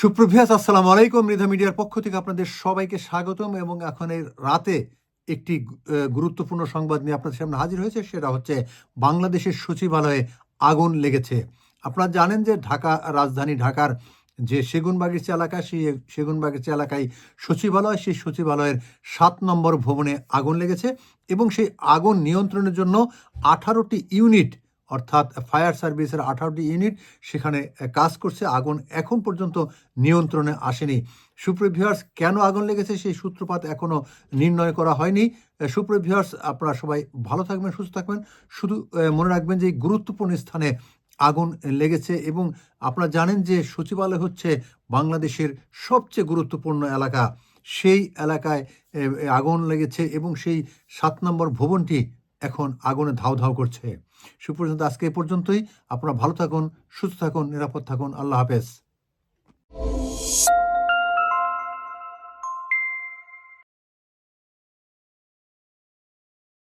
সুপ্রভিয়াস আসসালাম আলাইকুম। মৃধা মিডিয়ার পক্ষ থেকে আপনাদের সবাইকে স্বাগতম এবং এখন এই রাতে একটি গুরুত্বপূর্ণ সংবাদ নিয়ে আপনাদের সামনে হাজির হয়েছে, সেটা হচ্ছে বাংলাদেশের সচিবালয়ে আগুন লেগেছে। আপনারা জানেন যে ঢাকা, রাজধানী ঢাকার যে সেগুনবাগিচা এলাকা, সেই সেগুনবাগিচা এলাকায় সচিবালয়, সেই সচিবালয়ের সাত নম্বর ভবনে আগুন লেগেছে এবং সেই আগুন নিয়ন্ত্রণের জন্য আঠারোটি ইউনিট অর্থাৎ ফায়ার সার্ভিসের আঠারোটি ইউনিট সেখানে কাজ করছে। আগুন এখন পর্যন্ত নিয়ন্ত্রণে আসেনি। সুপ্রিভিয়ার্স কেন আগুন লেগেছে সেই সূত্রপাত এখনও নির্ণয় করা হয়নি। সুপ্রিভিয়ার্স আপনারা সবাই ভালো থাকবেন, সুস্থ থাকবেন। শুধু মনে রাখবেন যে গুরুত্বপূর্ণ স্থানে আগুন লেগেছে এবং আপনারা জানেন যে সচিবালয় হচ্ছে বাংলাদেশের সবচেয়ে গুরুত্বপূর্ণ এলাকা। সেই এলাকায় আগুন লেগেছে এবং সেই সাত নম্বর ভবনটি এখন আগুনে ধাও ধাও করছে। সুপর্যন্ত আজকে এ পর্যন্তই। আপনারা ভালো থাকুন, সুস্থ থাকুন, নিরাপদ থাকুন। আল্লাহ হাফেজ।